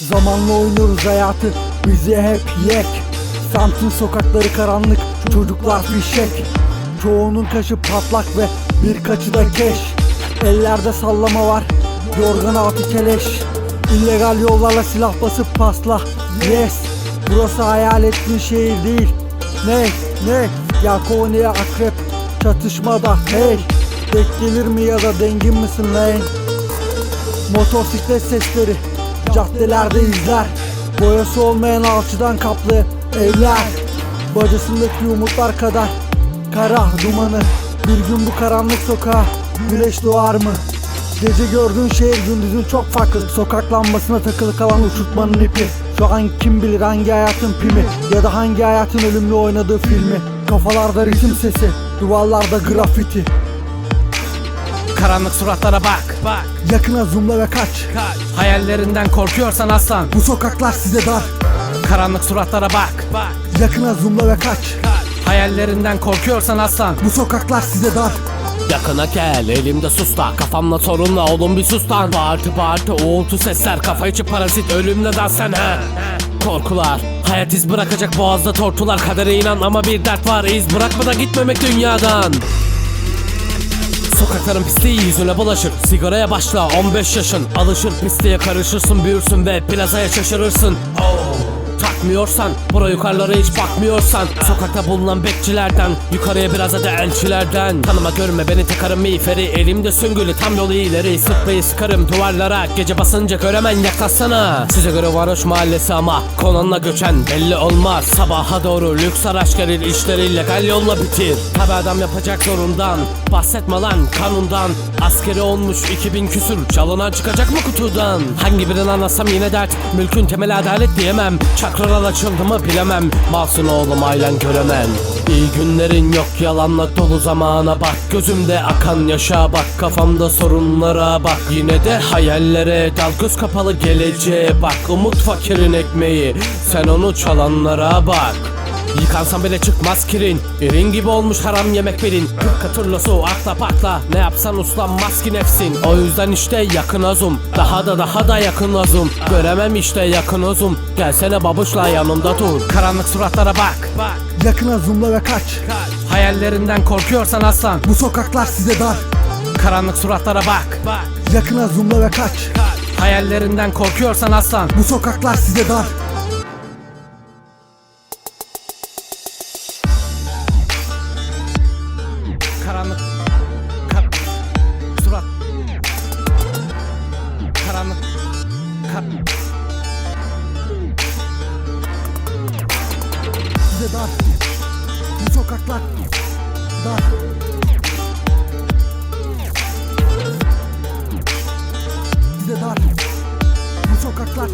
Zamanla oynuyoruz hayatı bizi hep yek. Samsun sokakları karanlık çocuklar fişek. Çoğunun kaşı patlak ve birkaçı da keş. Ellerde sallama var yorgan altı keleş. İllegal yollarla silah basıp pasla Yes. Burası hayal ettiğin şehir değil. Ne ne? Ya Konya akrep çatışmada hey. Denk gelir mi ya da dengin misin lan Motosiklet sesleri caddelerde izler. Boyası olmayan alçıdan kaplı evler. Bacasındaki umutlar kadar Kara dumanı. Bir gün bu karanlık sokağa Güneş doğar mı? Gece gördüğün şehir gündüzün çok farklı. Sokak lambasına takılı kalan uçurtmanın ipi. Şu an kim bilir hangi hayatın pimi? Ya da hangi hayatın ölümlü oynadığı filmi? Kafalarda ritim sesi Duvarlarda grafiti Karanlık suratlara bak. Bak. Yakına zoomla ve kaç. Kaç. Hayallerinden korkuyorsan aslan. Bu sokaklar size dar. Karanlık suratlara bak. Bak. Yakına zoomla ve kaç. Kaç. Hayallerinden korkuyorsan aslan. Bu sokaklar size dar. Yakına gel elimde susta. Kafamla sorunla oğlum bir sustan. Bağırtı bağırtı uğultu sesler. Kafa içi parazit ölümle dans sen he. Korkular Hayat iz bırakacak boğazda tortular. Kadere inan ama bir dert var. İz bırakmadan gitmemek dünyadan Sokakların pisliği yüzüne bulaşır Sigaraya başla 15 yaşın Alışır pisliğe karışırsın büyürsün ve plazaya şaşırırsın oh. Takmıyorsan Bura yukarılara hiç bakmıyorsan Sokakta bulunan bekçilerden Yukarıya biraz da elçilerden. Tanıma görme beni takarım miğferi Elimde süngülü tam yolu ileri. Sıkmayı sıkarım duvarlara Gece basınca göremen yaklaşsana Size göre varoş mahallesi ama Konanla göçen belli olmaz. Sabaha doğru lüks araç gelir işleri legal yolla bitir. Tabi adam yapacak zorundan Bahsetme lan kanundan. Askeri olmuş 2000 küsür Çalınan çıkacak mı kutudan? Hangi birini anlatsam yine dert Mülkün temeli adalet diyemem Çakralar açıldı mı bilemem. Malsın oğlum ailen göremem İyi günlerin yok yalanla dolu zamana bak. Gözümde akan yaşa bak. Kafamda sorunlara bak. Yine de hayallere dal. Göz kapalı geleceğe bak. Umut fakirin ekmeği. Sen onu çalanlara bak Yıkansan bile çıkmaz kirin. Erin gibi olmuş haram yemek verin Kırk katırla su akla pakla. Ne yapsan uslanmaz ki nefsin O yüzden işte yakın azum. Daha da daha da yakın azum. Göremem işte yakın azum Gelsene babuşla yanımda dur. Karanlık suratlara bak. Yakına zoomla ve kaç. Hayallerinden korkuyorsan aslan. Bu sokaklar size dar. Karanlık suratlara bak. Yakına zoomla ve kaç. Hayallerinden korkuyorsan aslan. Bu sokaklar size dar Bak. Bak. Dibe dar. Bu sokaklar.